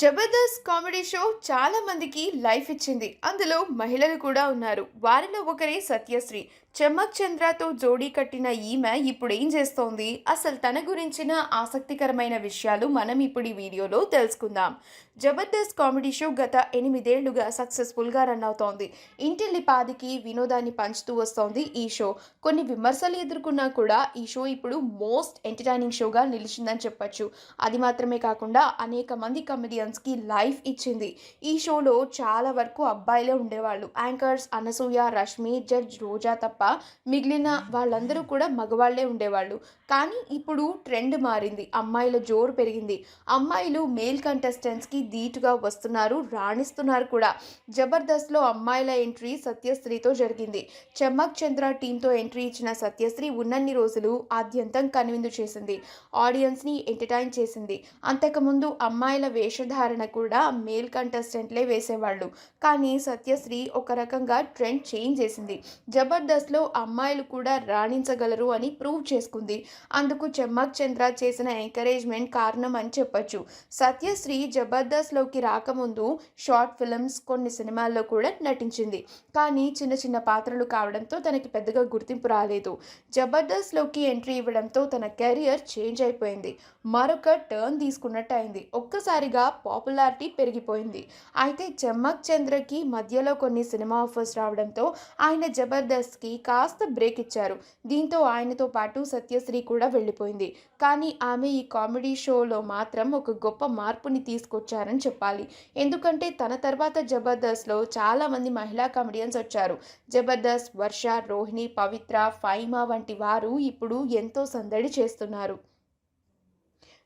Jabardasth comedy show చాలా మందికి life ఇచ్చింది. అందులో మహిళలు కూడా ఉన్నారు. వారిలో ఒకరే సత్యశ్రీ. చెమ్మక్ చంద్రతో జోడీ కట్టిన ఈమె ఇప్పుడు ఏం చేస్తోంది? అసలు తన గురించిన ఆసక్తికరమైన విషయాలు మనం ఇప్పుడు ఈ వీడియోలో తెలుసుకుందాం. జబర్దస్త్ కామెడీ షో గత ఎనిమిదేళ్ళుగా సక్సెస్ఫుల్గా రన్ అవుతోంది. ఇంటిల్లి పాదికి వినోదాన్ని పంచుతూ వస్తోంది ఈ షో. కొన్ని విమర్శలు ఎదుర్కొన్నా కూడా ఈ షో ఇప్పుడు మోస్ట్ ఎంటర్టైనింగ్ షోగా నిలిచిందని చెప్పొచ్చు. అది మాత్రమే కాకుండా అనేక మంది కమెడియన్స్కి లైఫ్ ఇచ్చింది. ఈ షోలో చాలా వరకు అబ్బాయిలే ఉండేవాళ్ళు. యాంకర్స్ అనసూయ రష్మి జడ్జ్ రోజా తప్ప మిగిలిన వాళ్ళందరూ కూడా మగవాళ్ళే ఉండేవాళ్ళు. కానీ ఇప్పుడు ట్రెండ్ మారింది. అమ్మాయిల జోరు పెరిగింది. అమ్మాయిలు మేల్ కంటెస్టెంట్స్కి ధీటుగా వస్తున్నారు రాణిస్తున్నారు కూడా. జబర్దస్త్లో అమ్మాయిల ఎంట్రీ సత్యశ్రీతో జరిగింది. చెమ్మక్ చంద్ర టీంతో ఎంట్రీ ఇచ్చిన సత్యశ్రీ ఉన్నన్ని రోజులు ఆద్యంతం కనువిందు చేసింది. ఆడియన్స్ని ఎంటర్టైన్ చేసింది. అంతకుముందు అమ్మాయిల వేషధారణ కూడా మేల్ కంటెస్టెంట్లే వేసేవాళ్ళు. కానీ సత్యశ్రీ ఒక రకంగా ట్రెండ్ చేంజ్ చేసింది. జబర్దస్త్లో అమ్మాయిలు కూడా రాణించగలరు అని ప్రూవ్ చేసుకుంది. అందుకు చెమ్మక్ చంద్ర చేసిన ఎంకరేజ్మెంట్ కారణం అని చెప్పొచ్చు. సత్యశ్రీ జబర్దస్త్లోకి రాకముందు షార్ట్ ఫిల్మ్స్ కొన్ని సినిమాల్లో కూడా నటించింది. కానీ చిన్న చిన్న పాత్రలు కావడంతో తనకి పెద్దగా గుర్తింపు రాలేదు. జబర్దస్త్లోకి ఎంట్రీ ఇవ్వడంతో తన కెరియర్ చేంజ్ అయిపోయింది. మరొక టర్న్ తీసుకున్నట్టు అయింది. ఒక్కసారిగా పాపులారిటీ పెరిగిపోయింది. అయితే చెమ్మక్ చంద్రకి మధ్యలో కొన్ని సినిమా ఆఫర్స్ రావడంతో ఆయన జబర్దస్త్కి కాస్త బ్రేక్ ఇచ్చారు. దీంతో ఆయనతో పాటు సత్యశ్రీ కూడా వెళ్ళిపోయింది. కానీ ఆమె ఈ కామెడీ షోలో మాత్రం ఒక గొప్ప మార్పుని తీసుకొచ్చారని చెప్పాలి. ఎందుకంటే తన తర్వాత జబర్దస్త్లో చాలామంది మహిళా కామెడియన్స్ వచ్చారు. జబర్దస్త్ వర్ష రోహిణి పవిత్ర ఫైమా వంటి వారు ఇప్పుడు ఎంతో సందడి చేస్తున్నారు.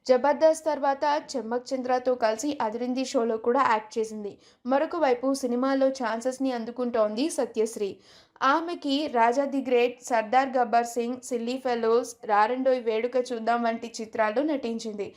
జబర్దస్త్ తర్వాత చెమ్మక్ చంద్రతో కలిసి అదిరింది షోలో కూడా యాక్ట్ చేసింది. మరొక వైపు సినిమాలో ఛాన్సెస్ని అందుకుంటోంది సత్యశ్రీ. ఆమెకి Raja the great Sardaar Gabbar Singh silly fellows Rarandoi Veduka Chuddam వంటి చిత్రాల్లో నటించింది.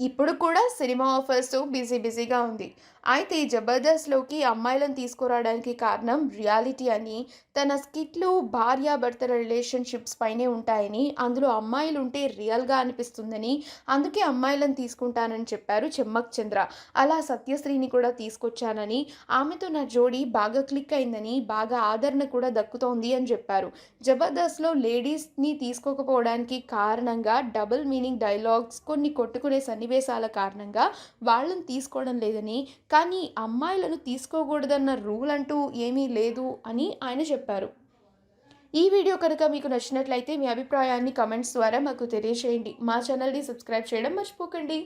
ఇప్పుడు కూడా సినిమా ఆఫర్స్ బిజీ బిజీగా ఉంది. అయితే ఈ జబర్దస్త్లోకి అమ్మాయిలను తీసుకురావడానికి కారణం రియాలిటీ అని. తన స్కిట్లు భార్యాభర్తల రిలేషన్షిప్స్ పైనే ఉంటాయని అందులో అమ్మాయిలు ఉంటే రియల్గా అనిపిస్తుందని అందుకే అమ్మాయిలను తీసుకుంటానని చెప్పారు చెమ్మక్ చంద్ర. అలా సత్యశ్రీని కూడా తీసుకొచ్చానని ఆమెతో నా జోడీ బాగా క్లిక్ అయిందని బాగా ఆదరణ కూడా దక్కుతోంది అని చెప్పారు. జబర్దస్త్లో లేడీస్ని తీసుకోకపోవడానికి కారణంగా డబుల్ మీనింగ్ డైలాగ్స్ కొన్ని కొట్టుకునే సన్నివేశాల కారణంగా వాళ్ళని తీసుకోవడం లేదని కానీ అమ్మాయిలను తీసుకోకూడదన్న రూల్ అంటూ ఏమీ లేదు అని ఆయన చెప్పారు. ఈ వీడియో కనుక మీకు నచ్చినట్లయితే మీ అభిప్రాయాన్ని కమెంట్స్ ద్వారా మాకు తెలియజేయండి మా ఛానల్ని సబ్స్క్రైబ్ చేయడం మర్చిపోకండి.